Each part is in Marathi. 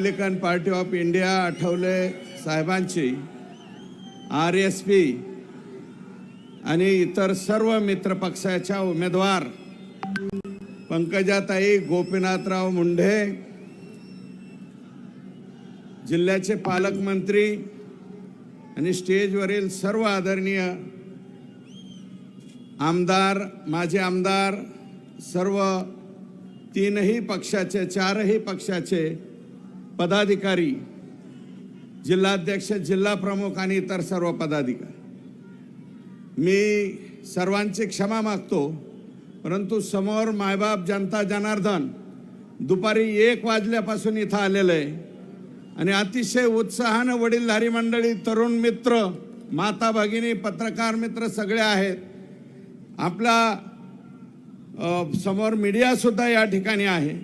Republican party of India Athawale साहेबांची आर एस पी आणि इतर सर्व मित्रपक्षाच्या उमेदवार पंकजाताई गोपीनाथराव मुंढे जिल्ह्याचे पालकमंत्री आणि स्टेजवरील सर्व आदरणीय आमदार माझे आमदार सर्व तीनही पक्षाचे चारही पक्षाचे पदाधिकारी जिल्हाध्यक्ष जिल्हा प्रमुख आणि इतर सर्व पदाधिकारी. मी सर्वांची क्षमा मागतो परंतु समोर मायबाप जनता जनार्दन दुपारी एक वाजल्यापासून इथं आलेलं आहे. आणि अतिशय उत्साहानं वडीलधारी मंडळी तरुण मित्र माता भगिनी पत्रकार मित्र सगळे आहेत. आपला समोर मीडियासुद्धा या ठिकाणी आहे.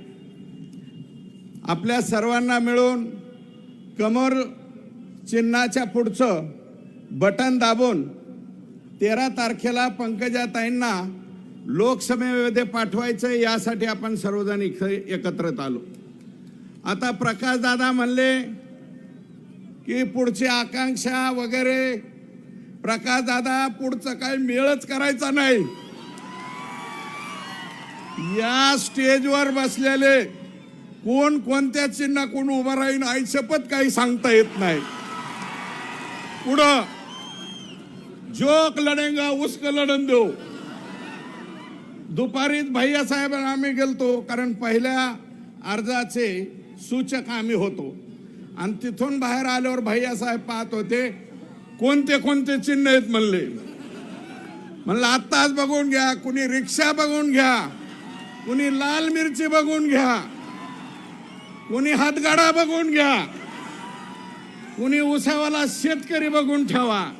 आपल्या सर्वांना मिळून कमर चिन्हाच्या पुढचं बटन दाबून तेरा तारखेला पंकजाताईंना लोकसभेमध्ये पाठवायचं यासाठी आपण सर्वजण इथं एकत्रित आलो. आता प्रकाश दादा म्हणले की पुढची आकांक्षा वगैरे प्रकाश दादा पुढचं काही मेळच करायचा नाही. या स्टेजवर बसलेले कोण कोणत्या चिन्ह कोण उभं राहीन आई शपथ काही सांगता येत नाही. पुढं जोक लढेंगा उसक लढन देऊ. दुपारीत भैया साहेब आम्ही गेलतो कारण पहिल्या अर्जाचे सूचक आम्ही होतो. आणि तिथून बाहेर आल्यावर भैया साहेब पाहत होते कोणते कोणते चिन्ह आहेत म्हणले. म्हणलं आत्ताच बघून घ्या कुणी रिक्षा बघून घ्या कुणी लाल मिरची बघून घ्या. कुणी हातगाडा बघून घ्या. कुणी उसावाला शेतकरी बघून ठेवा.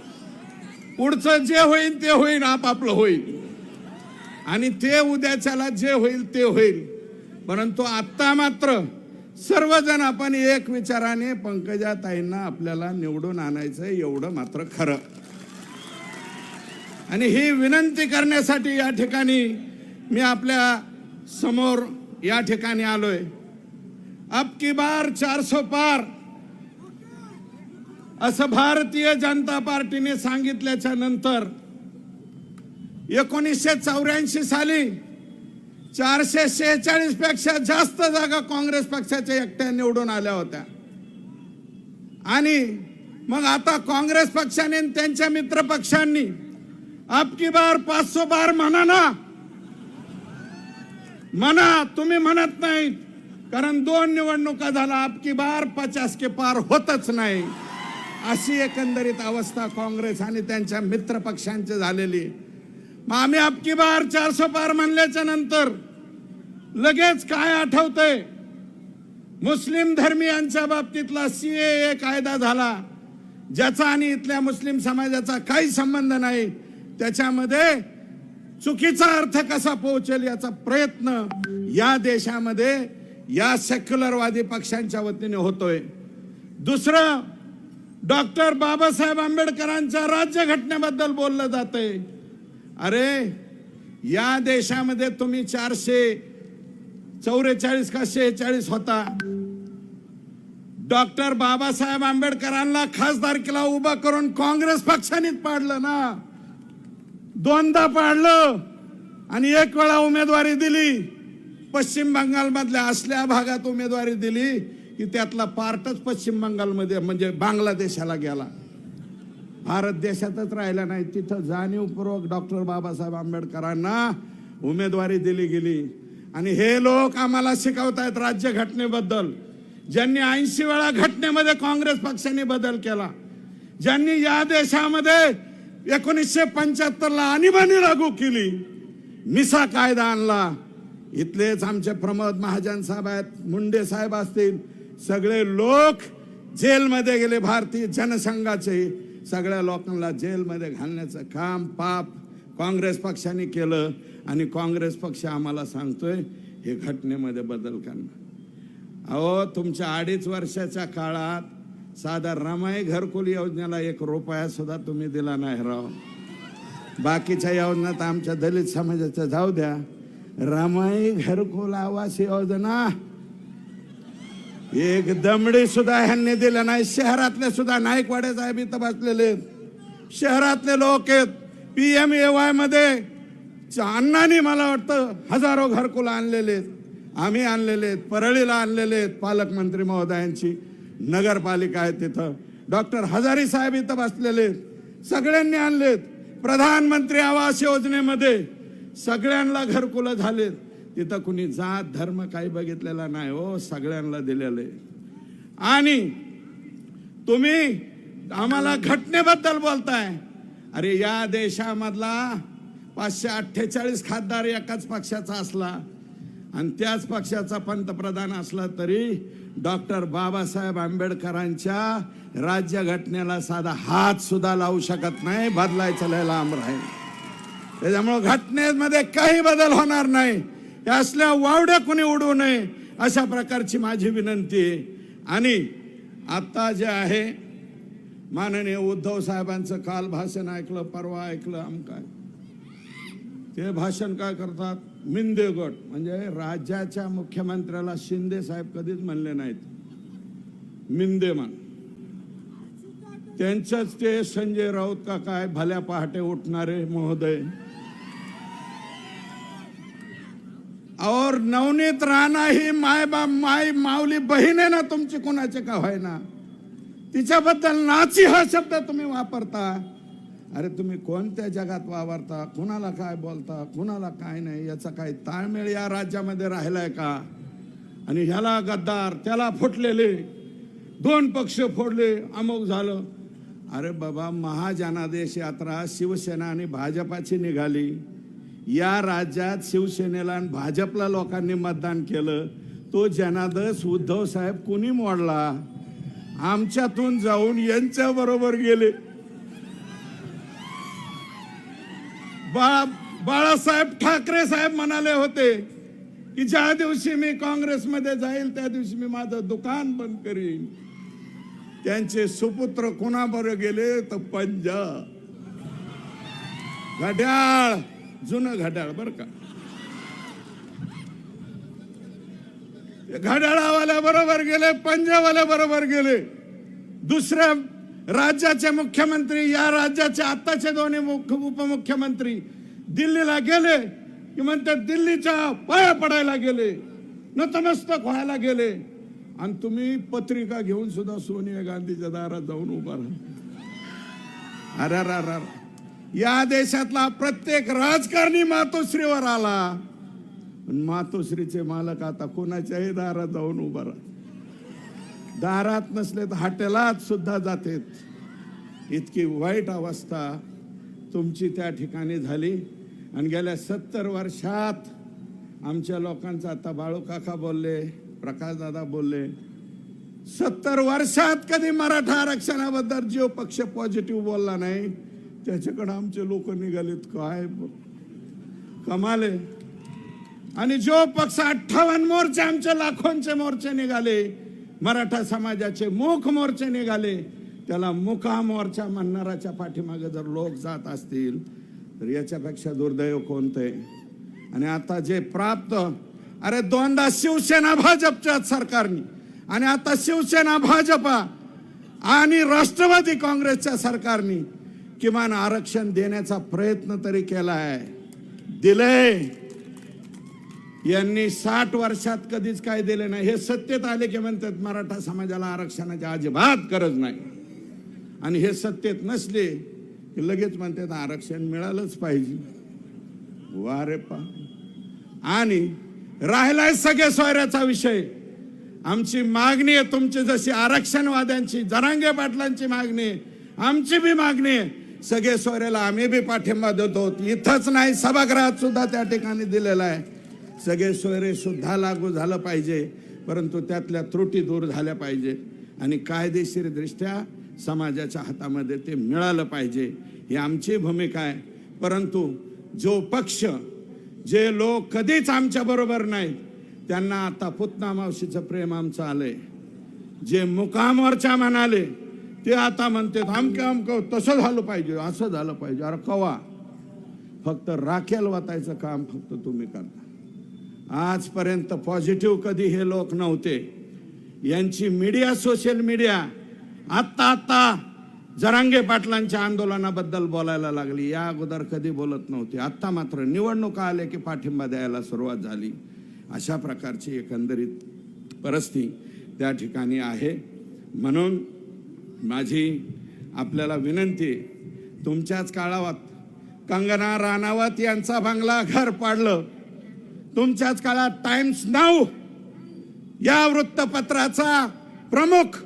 पुढचं जे होईल ते होईल आपापलं होईल. आणि ते उद्याच्याला जे होईल ते होईल. परंतु आत्ता मात्र सर्वजण आपण एक विचाराने पंकजाताईंना आपल्याला निवडून आणायचं एवढं मात्र खरं. आणि ही विनंती करण्यासाठी या ठिकाणी मी आपल्यासमोर या ठिकाणी आलोय. अब की बार चारसो पार. असं भारतीय जनता पार्टीने सांगितल्याच्या नंतर एकोणीसशे चौऱ्याऐंशी साली चारशे शेहेचाळीसपेक्षा जास्त जागा काँग्रेस पक्षाच्या एकट्या निवडून आल्या होत्या. आणि मग आता काँग्रेस पक्षाने त्यांच्या मित्र पक्षांनी अब की बार पाचशो बार म्हणा ना. म्हणा तुम्ही म्हणत नाही कारण दोन निवडणुका झाला अब की बार पचास के पार होतच नाही. अशी एकंदरीत अवस्था काँग्रेस आणि त्यांच्या मित्र पक्षांची झालेली. मग आम्ही अब की बार चारशे पार म्हणल्याच्या नंतर लगेच काय आठवतंय? मुस्लिम धर्मियांच्या बाबतीतला सी ए कायदा झाला. ज्याचा आणि इथल्या मुस्लिम समाजाचा काही संबंध नाही त्याच्यामध्ये चुकीचा अर्थ कसा पोहोचेल याचा प्रयत्न या देशामध्ये या सेक्युलरवादी पक्षांच्या वतीने होतोय. दुसरं डॉक्टर बाबासाहेब आंबेडकरांच्या राज्यघटनेबद्दल बोललं जातंय. अरे या देशामध्ये तुम्ही चारशे चौवेचाळीस का शेहेचाळीस होता. डॉक्टर बाबासाहेब आंबेडकरांना खासदारकीला उभा करून काँग्रेस पक्षानेच पाडलं ना. दोनदा पाडलं आणि एक वेळा उमेदवारी दिली. पश्चिम बंगालमधल्या असल्या भागात उमेदवारी दिली की त्यातला पार्टच पश्चिम बंगालमध्ये म्हणजे बांगलादेशाला गेला. भारत देशातच राहिला नाही. तिथं जाणीवपूर्वक डॉक्टर बाबासाहेब आंबेडकरांना उमेदवारी दिली गेली. आणि हे लोक आम्हाला शिकवतायत राज्य घटनेबद्दल ज्यांनी ऐंशी वेळा घटनेमध्ये काँग्रेस पक्षाने बदल केला. ज्यांनी या देशामध्ये एकोणीसशे पंच्याहत्तरला आणीबाणी लागू केली. मिसा कायदा आणला. इथलेच आमचे प्रमोद महाजन साहेब आहेत मुंडे साहेब असतील सगळे लोक जेलमध्ये गेले भारतीय जनसंघाचे. सगळ्या लोकांना जेलमध्ये घालण्याचं काम पाप काँग्रेस पक्षाने केलं आणि काँग्रेस पक्ष आम्हाला सांगतोय हे घटनेमध्ये बदल करणं अहो तुमच्या अडीच वर्षाच्या काळात साधा रमाई घरकुल योजनेला एक रुपया सुद्धा तुम्ही दिला नाही राव. बाकीच्या योजना तर आमच्या दलित समाजाच्या जाऊ द्या. रामाई घरकुल आवास योजना। एक दमडी सुद्धा ह्यांनी दिलं नाही. शहरातले सुद्धा नाईकवाडे साहेब इथं बसलेले. आहेत शहरातले लोक आहेत. पी एम ए वायमध्ये अण्णांनी मला वाटतं हजारो घरकुल आणलेले आहेत. आम्ही आणलेले आहेत. परळीला आणलेले आहेत पालकमंत्री महोदयांची. नगरपालिका आहे तिथं. डॉक्टर हजारी साहेब इथं बसलेले आहेत. सगळ्यांनी आणलेत प्रधानमंत्री आवास योजनेमध्ये सगळ्यांना घरकुलं झालेत. तिथं कुणी जात धर्म काही बघितलेला नाही हो सगळ्यांना दिलेलं आहे. आणि तुम्ही आम्हाला घटनेबद्दल बोलताय. अरे या देशामधला पाचशे अठ्ठेचाळीस खासदार एकाच पक्षाचा असला आणि त्याच पक्षाचा पंतप्रधान असला तरी डॉक्टर बाबासाहेब आंबेडकरांच्या राज्यघटनेला साधा हात सुद्धा लावू शकत नाही बदलायचं लयला लांब राहील. त्याच्यामुळं घटनेमध्ये काही बदल होणार नाही. या असल्या वावड्या कुणी उडू नये अशा प्रकारची माझी विनंती आहे. आणि आत्ता जे आहे माननीय उद्धव साहेबांचं काल भाषण ऐकलं परवा ऐकलं आमकाय ते भाषण काय करतात? मिंदे गट म्हणजे राज्याच्या मुख्यमंत्र्याला शिंदे साहेब कधीच म्हणले नाहीत. मिंदे म्हण. त्यांचंच ते संजय राऊत का काय भल्या पहाटे उठणारे महोदय. और नवनीत राणा ही माय बाप माय माऊली बहीण आहे ना तुमची कोणाचे का व्हायना तिच्याबद्दल नाची हा शब्द तुम्ही वापरता. अरे तुम्ही कोणत्या जगात वावरता? कुणाला काय बोलता? कुणाला काय नाही? याचा काय ताळमेळ या राज्यामध्ये राहिलाय का? आणि ह्याला गद्दार त्याला फुटलेले दोन पक्ष फोडले अमुक झालं. अरे बाबा महाजनादेश यात्रा शिवसेना आणि भाजपाची निघाली. या राज्यात शिवसेनेला आणि भाजपला लोकांनी मतदान केलं तो जनादेश उद्धव साहेब कुणी मोडला? आमच्यातून जाऊन यांच्या बरोबर गेले. बा बाळासाहेब ठाकरे साहेब म्हणाले होते की ज्या दिवशी मी काँग्रेसमध्ये जाईल त्या दिवशी मी माझं दुकान बंद करीन. त्यांचे सुपुत्र कोणाबरोबर गेले? तर पंजाब. घड्याळ. जुनं घड्याळ बर का. घड्याळावाल्या बरोबर गेले पंजाबवाल्या बरोबर गेले. दुसऱ्या राज्याचे मुख्यमंत्री या राज्याचे आत्ताचे दोन्ही मुख्य उपमुख्यमंत्री दिल्लीला गेले की म्हणते दिल्लीच्या पाया पडायला गेले नतमस्तक व्हायला गेले. आणि तुम्ही पत्रिका घेऊन सुद्धा सोनिया गांधीच्या दारात जाऊन उभा राहा. अरे रा रा अरे. या देशातला प्रत्येक राजकारणी मातोश्रीवर आला. पण मातोश्रीचे मालक आता कोणाच्याही दारात जाऊन उभा राहा. दारात नसले तर हॉटेलात सुद्धा जातेत. इतकी वाईट अवस्था तुमची त्या ठिकाणी झाली. आणि गेल्या सत्तर वर्षात आमच्या लोकांचा आता बाळू काका बोलले प्रकाशदादा बोलले सत्तर वर्षात कधी मराठा आरक्षणाबद्दल जो पक्ष पॉझिटिव्ह बोलला नाही. त्याच्याकडं आमचे लोक निघालेत काय? कमाले आणि जो पक्ष अठ्ठावन्न मोर्चे आमचे लाखोंचे मोर्चे निघाले मराठा समाजाचे मुख मोर्चे निघाले त्याला मुका मोर्चा म्हणणाराच्या पाठीमागे जर लोक जात असतील तर याच्यापेक्षा दुर्दैव कोणते आणि आता जे प्राप्त अरे दोनदा शिवसेना भाजपच्या सरकारने आणि आता शिवसेना भाजपा आणि राष्ट्रवादी काँग्रेसच्या सरकारने किमान आरक्षण देण्याचा प्रयत्न तरी केला आहे दिलंय यांनी साठ वर्षात कधीच काय दिले नाही. हे सत्तेत आले की म्हणतात मराठा समाजाला आरक्षणाची अजिबात गरज नाही. आणि हे सत्तेत नसले की लगेच म्हणतात आरक्षण मिळालंच पाहिजे. वा रे पा. आणि राहिलाय सगळे सोयऱ्याचा विषय. आमची मागणी आहे तुमची जशी आरक्षणवाद्यांची जरांगे पाटलांची मागणी आमची बी मागणी आहे. सगळे सोयऱ्याला आम्ही बी पाठिंबा देतो. इथंच नाही सभागृहात सुद्धा त्या ठिकाणी दिलेला आहे. सगळे सोयरे सुद्धा लागू झालं पाहिजे परंतु त्यातल्या त्रुटी दूर झाल्या पाहिजे. आणि कायदेशीरदृष्ट्या समाजाच्या हातामध्ये ते मिळालं पाहिजे ही आमची भूमिका आहे. परंतु जो पक्ष जे लोक कधीच आमच्या बरोबर त्यांना आता पुतना मावशीचं प्रेम आमचं आलंय. जे मुकामवरच्या म्हणाले ते आता म्हणते अमके आमक तसं झालं पाहिजे असं झालं पाहिजे. अरे कवा? फक्त राखेल वाचायचं काम फक्त तुम्ही करता. आजपर्यंत पॉझिटिव्ह कधी हे लोक नव्हते. यांची मीडिया सोशल मीडिया आत्ता आत्ता जरांगे पाटलांच्या आंदोलनाबद्दल बोलायला लागली. या अगोदर कधी बोलत नव्हती. आत्ता मात्र निवडणुका आल्या की पाठिंबा द्यायला सुरुवात झाली. अशा प्रकारची एकंदरीत परिस्थिती त्या ठिकाणी आहे. म्हणून माझी आपल्याला विनंती तुमच्याच काळावात कंगना राणावत यांचा बंगला घर पाडलं. तुमच्याच काळात टाइम्स नाऊ या वृत्तपत्राचा प्रमुख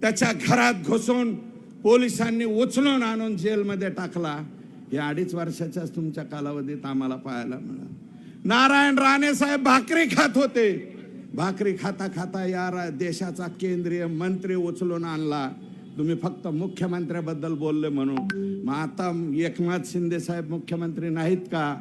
त्याच्या घरात घुसून पोलिसांनी उचलून आणून जेलमध्ये टाकला. या अडीच वर्षाच्याच तुमच्या कालावधीत आम्हाला पाहायला मिळालं. नारायण राणे साहेब भाकरी खात होते. भाकरी खाता खाता या रा- देशाचा केंद्रीय मंत्री उचलून आणला. तुम्ही फक्त मुख्यमंत्र्याबद्दल बोलले म्हणून. मग आता एकनाथ शिंदे साहेब मुख्यमंत्री नाहीत का?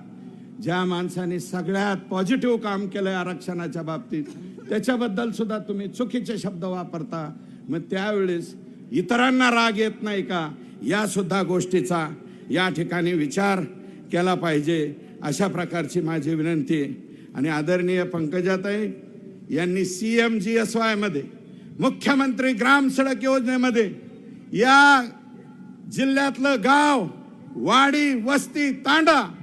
ज्या माणसाने सगळ्यात पॉझिटिव्ह काम केलं आरक्षणाच्या बाबतीत त्याच्याबद्दल सुद्धा तुम्ही चुकीचे शब्द वापरता. मग त्यावेळेस इतरांना राग येत नाही का? या सुद्धा गोष्टीचा या ठिकाणी विचार केला पाहिजे. अशा प्रकारची माझी विनंती. आणि आदरणीय पंकजाताई यांनी सी एम जी एस वायमध्ये मुख्यमंत्री ग्राम सडक योजनेमध्ये या जिल्ह्यातलं गाव वाडी वस्ती तांडा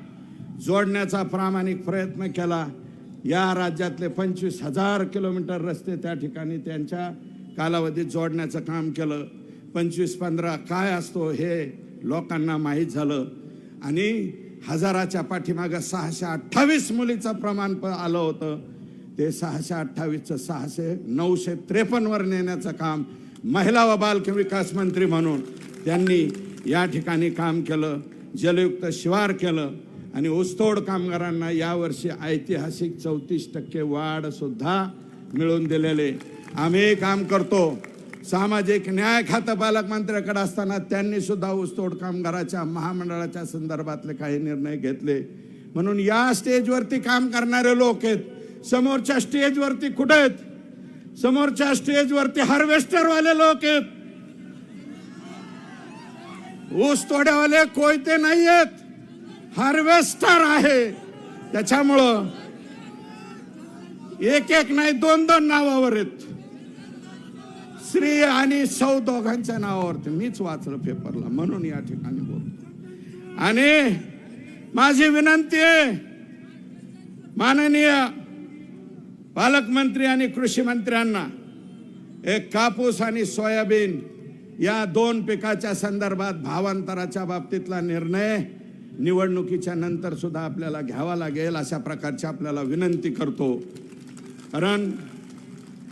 जोडण्याचा प्रामाणिक प्रयत्न केला. या राज्यातले पंचवीस हजार किलोमीटर रस्ते त्या ठिकाणी त्यांच्या कालावधीत जोडण्याचं काम केलं. पंचवीस पंधरा काय असतो हे लोकांना माहीत झालं. आणि हजाराच्या पाठीमागं सहाशे अठ्ठावीस मुलीचं प्रमाण प- आलं होतं. ते सहाशे अठ्ठावीसचं सहाशे नऊशे त्रेपन्नवर नेण्याचं काम महिला व बाल विकास मंत्री म्हणून त्यांनी या ठिकाणी काम केलं जलयुक्त शिवार केलं आणि ऊसतोड कामगारांना यावर्षी ऐतिहासिक चौतीस टक्के वाढसुद्धा मिळवून दिलेले. आम्ही काम करतो. सामाजिक न्याय खातं पालकमंत्र्याकडे असताना त्यांनी सुद्धा ऊसतोड कामगाराच्या महामंडळाच्या संदर्भातले काही निर्णय घेतले. म्हणून या स्टेजवरती काम करणारे लोक आहेत. समोरच्या स्टेजवरती कुठे आहेत? समोरच्या स्टेजवरती हार्वेस्टरवाले लोक आहेत. ऊस तोड्यावाले कोयते नाही आहेत हार्वेस्टर आहे. त्याच्यामुळं एक एक नाही दोन दोन नावावर आहेत. श्री आणि सौ दोघांच्या नावावरती. मीच वाचलं पेपरला म्हणून या ठिकाणी बोलतो. आणि माझी विनंती आहे माननीय पालकमंत्री आणि कृषी मंत्र्यांना एक कापूस आणि सोयाबीन या दोन पिकाच्या संदर्भात भावांतराच्या बाबतीतला निर्णय निवडणुकीच्या नंतर सुद्धा आपल्याला घ्यावा लागेल अशा प्रकारची आपल्याला विनंती करतो. कारण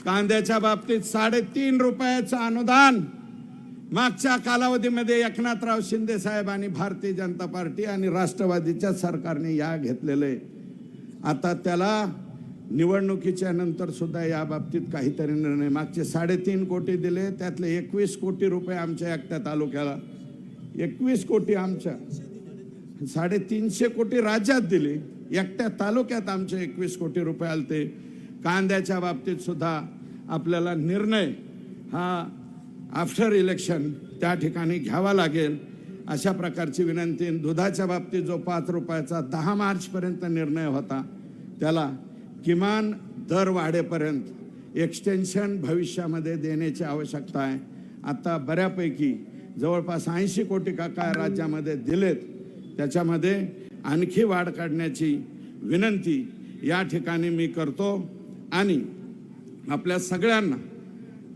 कांद्याच्या बाबतीत साडेतीन रुपयाचं अनुदान मागच्या कालावधीमध्ये एकनाथराव शिंदे साहेब आणि भारतीय जनता पार्टी आणि राष्ट्रवादीच्या सरकारने या घेतलेले आता त्याला निवडणुकीच्या नंतर सुद्धा या बाबतीत काहीतरी निर्णय. मागचे साडेतीन कोटी दिले त्यातले एकवीस कोटी रुपये आमच्या एकट्या तालुक्याला. एकवीस कोटी आमच्या. साडेतीनशे कोटी राज्यात दिले. एकट्या तालुक्यात आमचे एकवीस कोटी रुपये आलते. कांद्याच्या बाबतीत सुद्धा आपल्याला निर्णय हा आफ्टर इलेक्शन त्या ठिकाणी घ्यावा लागेल. अशा प्रकारची विनंती. दुधाच्या बाबतीत जो पाच रुपयाचा दहा मार्चपर्यंत निर्णय होता त्याला किमान दर वाढेपर्यंत एक्सटेन्शन भविष्यामध्ये देण्याची आवश्यकता आहे. आता बऱ्यापैकी जवळपास ऐंशी कोटी काका राज्यामध्ये दिलेत. त्याच्यामध्ये आणखी वाढ काढण्याची विनंती या ठिकाणी मी करतो आणि आपल्या सगळ्यांना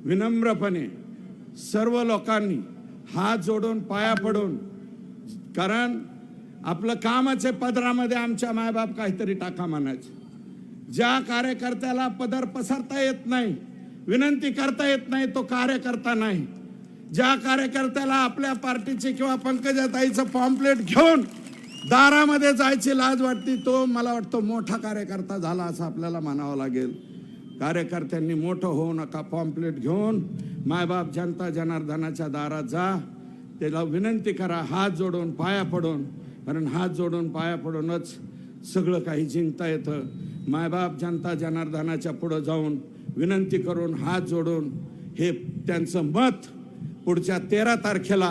विनम्रपणे सर्व लोकांनी हात जोडून पाया पडून कारण आपलं कामाचे पदरामध्ये आमच्या मायबाप काहीतरी टाका मानायचे ज्या कार्यकर्त्याला पदर पसरता येत नाही विनंती करता येत नाही तो कार्यकर्ता नाही. ज्या कार्यकर्त्याला आपल्या पार्टीचे किंवा पंकजाताईचं पॉम्पलेट घेऊन दारामध्ये जायची लाज वाटते तो मला वाटतं मोठा कार्यकर्ता झाला असं आपल्याला म्हणावं लागेल. कार्यकर्त्यांनी मोठं होऊ नका पॉम्पलेट घेऊन मायबाप जनता जनार्दनाच्या दारात जा. त्याला विनंती करा हात जोडून पाया पडून कारण हात जोडून पाया पडूनच सगळं काही जिंकता येतं. मायबाप जनता जनार्दनाच्या पुढं जाऊन विनंती करून हात जोडून हे त्यांचं मत पुढच्या तेरा तारखेला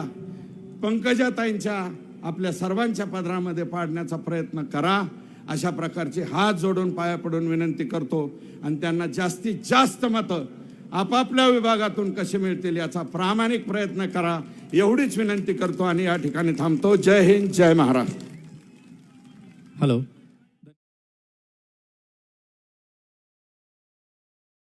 पंकजाताईंच्या आपल्या सर्वांच्या पदरामध्ये पाडण्याचा प्रयत्न करा. अशा प्रकारचे हात जोडून पाया पडून विनंती करतो आणि त्यांना जास्तीत जास्त मतं आपापल्या विभागातून कसे मिळतील याचा प्रामाणिक प्रयत्न करा. एवढीच विनंती करतो आणि या ठिकाणी थांबतो. जय हिंद जय महाराष्ट्र. हॅलो